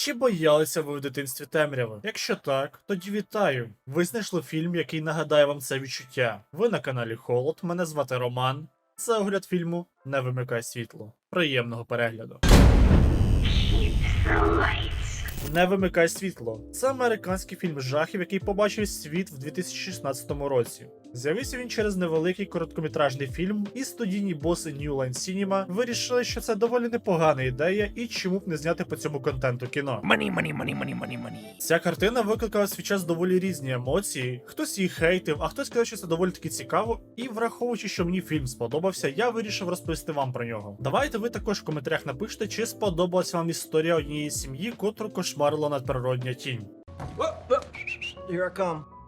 Чи боялися ви в дитинстві темряви? Якщо так, тоді вітаю. Ви знайшли фільм, який нагадає вам це відчуття. Ви на каналі Холод. Мене звати Роман. Це огляд фільму Не вимикай світло. Приємного перегляду. Не вимикай світло. Це американський фільм жахів, який побачив світ в 2016 році. З'явився він через невеликий короткометражний фільм, і студійні боси New Line Cinema вирішили, що це доволі непогана ідея, і чому б не зняти по цьому контенту кіно. Money, money, money, money, money, money. Ця картина викликала свій час доволі різні емоції. Хтось її хейтив, а хтось сказав, що це доволі таки цікаво. І враховуючи, що мені фільм сподобався, я вирішив розповісти вам про нього. Давайте ви також в коментарях напишете, чи сподобалась вам історія однієї сім'ї, котру кошмарила надприродня тінь. Here I come.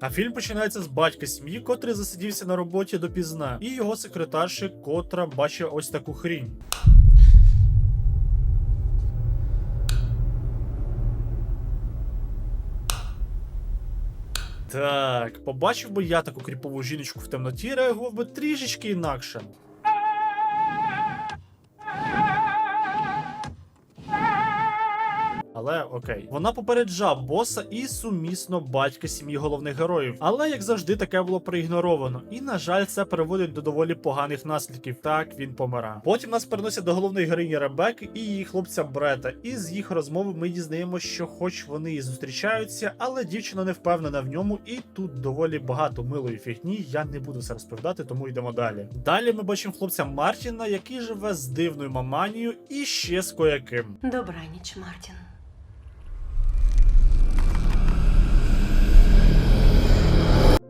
А фільм починається з батька сім'ї, котрий засидівся на роботі допізна, і його секретарші, котра бачить ось таку хрінь. Так, побачив би я таку кріпову жіночку в темноті, реагував би трішечки інакше. Але окей, вона попереджа боса і сумісно батька сім'ї головних героїв. Але як завжди, таке було проігноровано. І на жаль, це приводить до доволі поганих наслідків. Так він помира. Потім нас переносять до головної героїні Ребекки і її хлопця Брета. І з їх розмови ми дізнаємося, що, хоч вони і зустрічаються, але дівчина не впевнена в ньому, і тут доволі багато милої фігні. Я не буду це розповідати, тому йдемо далі. Далі ми бачимо хлопця Мартіна, який живе з дивною маманією і ще з кояким. Добраніч, Мартін.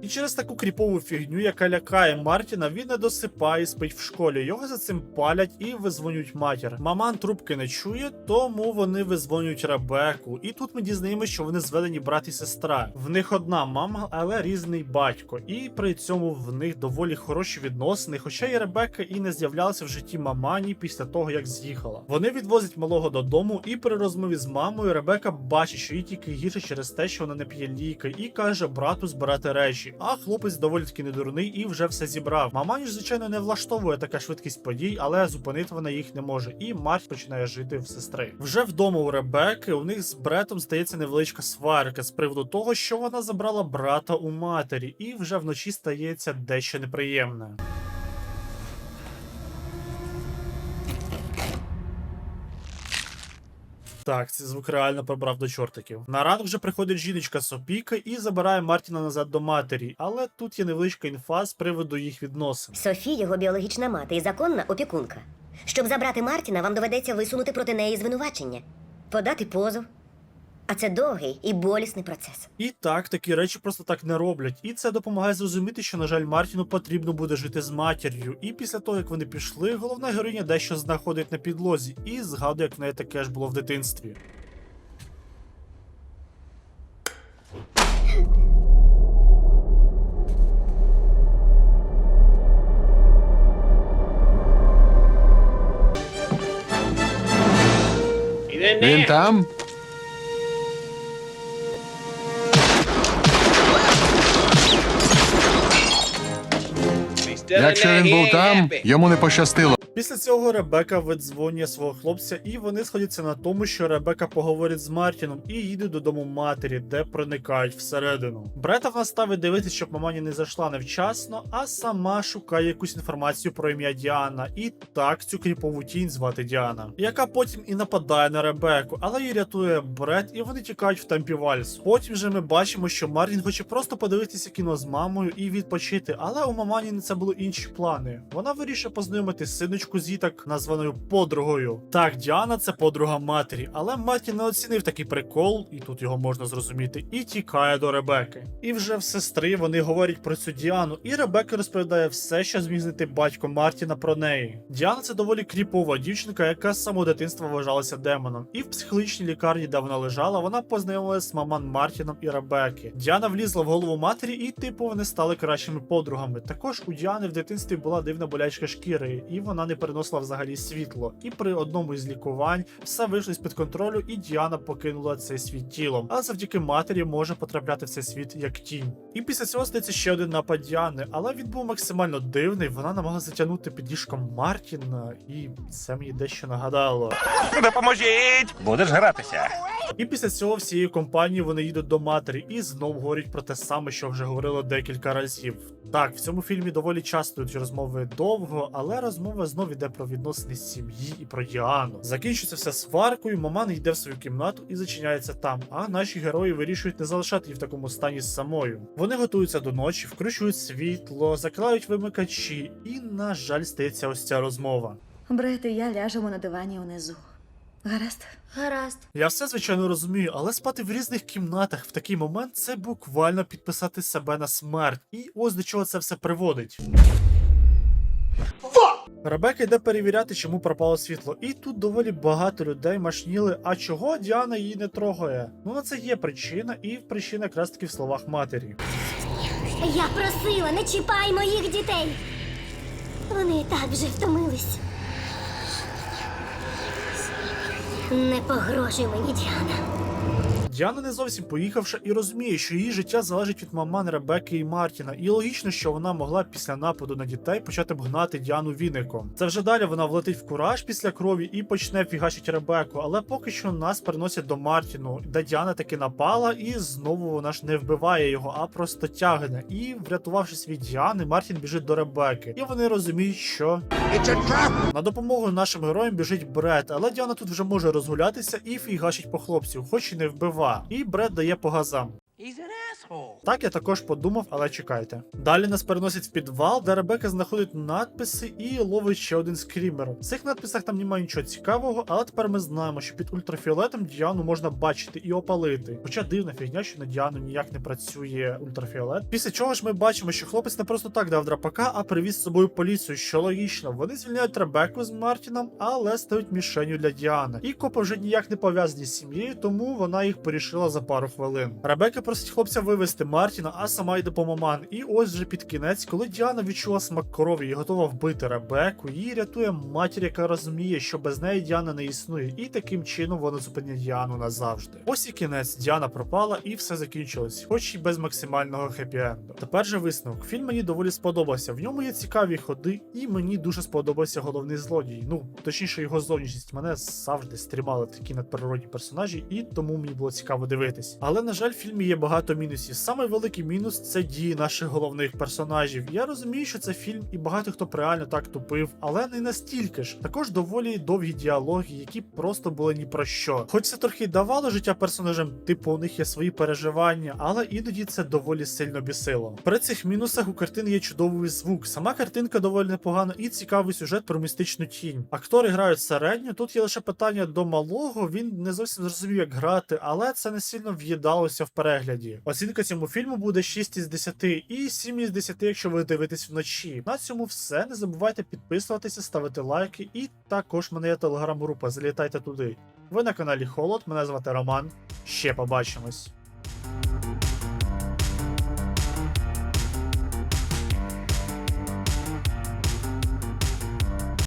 І через таку кріпову фігню, яка лякає Мартіна, він не досипає, спить в школі. Його за цим палять і визвонюють матір. Маман трубки не чує, тому вони визвонюють Ребеку. І тут ми дізнаємося, що вони зведені брат і сестра. В них одна мама, але різний батько. І при цьому в них доволі хороші відносини. Хоча і Ребека і не з'являлася в житті мамані після того, як з'їхала. Вони відвозять малого додому, і при розмові з мамою Ребека бачить, що їй тільки гірше через те, що вона не п'є ліки, і каже брату збирати речі. А хлопець доволі таки недурний і вже все зібрав. Мамані ж, звичайно, не влаштовує така швидкість подій, але зупинити вона їх не може. І Марч починає жити в сестри. Вже вдома у Ребекки у них з бретом стається невеличка сварка з приводу того, що вона забрала брата у матері, і вже вночі стається дещо неприємне. Так, цей звук реально прибрав до чортиків. На ранок вже приходить жіночка Сопіка і забирає Мартіна назад до матері, але тут є невеличка інфа з приводу їх відносин. Софі його біологічна мати і законна опікунка. Щоб забрати Мартіна, вам доведеться висунути проти неї звинувачення, подати позов. А це довгий і болісний процес. І так, такі речі просто так не роблять. І це допомагає зрозуміти, що, на жаль, Мартіну потрібно буде жити з матір'ю. І після того, як вони пішли, головна героїня дещо знаходить на підлозі і згадує, як в неї таке ж було в дитинстві. Він там? Якщо він був там, йому не пощастило. Після цього Ребека видзвонює свого хлопця, і вони сходяться на тому, що Ребека поговорить з Мартіном і їде додому матері, де проникають всередину. Брета вона ставить дивитися, щоб мамані не зайшла невчасно, а сама шукає якусь інформацію про ім'я Діана. І так цю кріпову тінь звати Діана, яка потім і нападає на Ребеку, але її рятує Бред, і вони тікають в темпі вальсу. Потім же ми бачимо, що Мартін хоче просто подивитися кіно з мамою і відпочити, але у мамані це були інші плани. Вона вирішує познайомити синочку з її так названою подругою. Так, Діана це подруга матері, але Мартін не оцінив такий прикол, і тут його можна зрозуміти, і тікає до Ребеки. І вже в сестри вони говорять про цю Діану, і Ребека розповідає все, що зміг знайти батько Мартіна про неї. Діана це доволі кріпова дівчинка, яка з самого дитинства вважалася демоном. І в психологічній лікарні, де вона лежала, вона познайомилася з маман Мартіном і Ребеки. Діана влізла в голову матері, і типу вони стали кращими подругами. Також у Діани в дитинстві була дивна болячка шкіри, і вона не не переносила взагалі світло. І при одному із лікувань все вийшло з під контролю, і Діана покинула цей світ тілом. Але завдяки матері може потрапляти в цей світ як тінь. І після цього стається ще один напад Діани, але він був максимально дивний. Вона намагалася затягнути під ліжком Мартіна, і це мені дещо нагадало. Допоможіть! Будеш гратися. І після цього всією компанією вони їдуть до матері і знов говорять про те саме, що вже говорили декілька разів. Так, в цьому фільмі доволі часто йдуть розмови довго, але розмова знов іде про відносини сім'ї і про Діану. Закінчується все сваркою, маман йде в свою кімнату і зачиняється там. А наші герої вирішують не залишати її в такому стані самою. Вони готуються до ночі, вкручують світло, закривають вимикачі, і, на жаль, стається ось ця розмова. І я ляжемо на дивані унизу. Гаразд? Гаразд. Я все звичайно розумію, але спати в різних кімнатах в такий момент це буквально підписати себе на смерть. І ось до чого це все приводить. Ребека йде перевіряти, чому пропало світло, і тут доволі багато людей машніли. А чого Діана її не трогає? Ну на це є причина, і причина якраз таки в словах матері. Я просила, не чіпай моїх дітей. Вони так вже втомились. Не погрожуй мені, Діана. Діана не зовсім поїхавши і розуміє, що її життя залежить від маман Ребекки і Мартіна, і логічно, що вона могла після нападу на дітей почати б гнати Діану віником. Це вже далі вона влетить в кураж після крові і почне фігачить Ребеку, але поки що нас переносять до Мартіну, де Діана таки напала, і знову вона ж не вбиває його, а просто тягне. І, врятувавшись від Діани, Мартін біжить до Ребеки. І вони розуміють, що на допомогу нашим героям біжить Бред, але Діана тут вже може розгулятися і фігачить по хлопців, хоч і не вбива. І Бред дає по газам. Так я також подумав, але чекайте. Далі нас переносять в підвал, де Ребека знаходить надписи і ловить ще один скрімер. В цих надписах там немає нічого цікавого, але тепер ми знаємо, що під ультрафіолетом Діану можна бачити і опалити. Хоча дивна фігня, що на Діану ніяк не працює ультрафіолет. Після чого ж ми бачимо, що хлопець не просто так дав драпака, а привіз з собою поліцію, що логічно. Вони звільняють Ребеку з Мартіном, але стають мішенью для Діани. І копи вже ніяк не пов'язані з сім'єю, тому вона їх порішила за пару хвилин. Ребека просить хлопця вивезти Мартіна, а сама йде по маман. І ось вже під кінець, коли Діана відчула смак крові і готова вбити Ребеку, її рятує матір, яка розуміє, що без неї Діана не існує, і таким чином вона зупиняє Діану назавжди. Ось і кінець Діана пропала, і все закінчилось, хоч і без максимального хеппі-енду. Тепер же висновок. Фільм мені доволі сподобався. В ньому є цікаві ходи, і мені дуже сподобався головний злодій. Ну точніше, його зовнішність. Мене завжди стрімали такі надприродні персонажі, і тому мені було цікаво дивитись. Але на жаль, в фільмі є багато мінусів. Саме великий мінус це дії наших головних персонажів. Я розумію, що це фільм, і багато хто б реально так тупив, але не настільки ж. Також доволі довгі діалоги, які просто були ні про що. Хоч це трохи давало життя персонажам, типу у них є свої переживання, але іноді це доволі сильно бісило. При цих мінусах у картини є чудовий звук. Сама картинка доволі непогана і цікавий сюжет про містичну тінь. Актори грають середньо. Тут є лише питання до малого. Він не зовсім зрозумів, як грати, але це не сильно в'їдалося в перегляді. Оцінка цьому фільму буде 6 із 10 і 7 із 10, якщо ви дивитесь вночі. На цьому все. Не забувайте підписуватися, ставити лайки, і також мене є телеграм-група. Залітайте туди. Ви на каналі Холод. Мене звати Роман. Ще побачимось.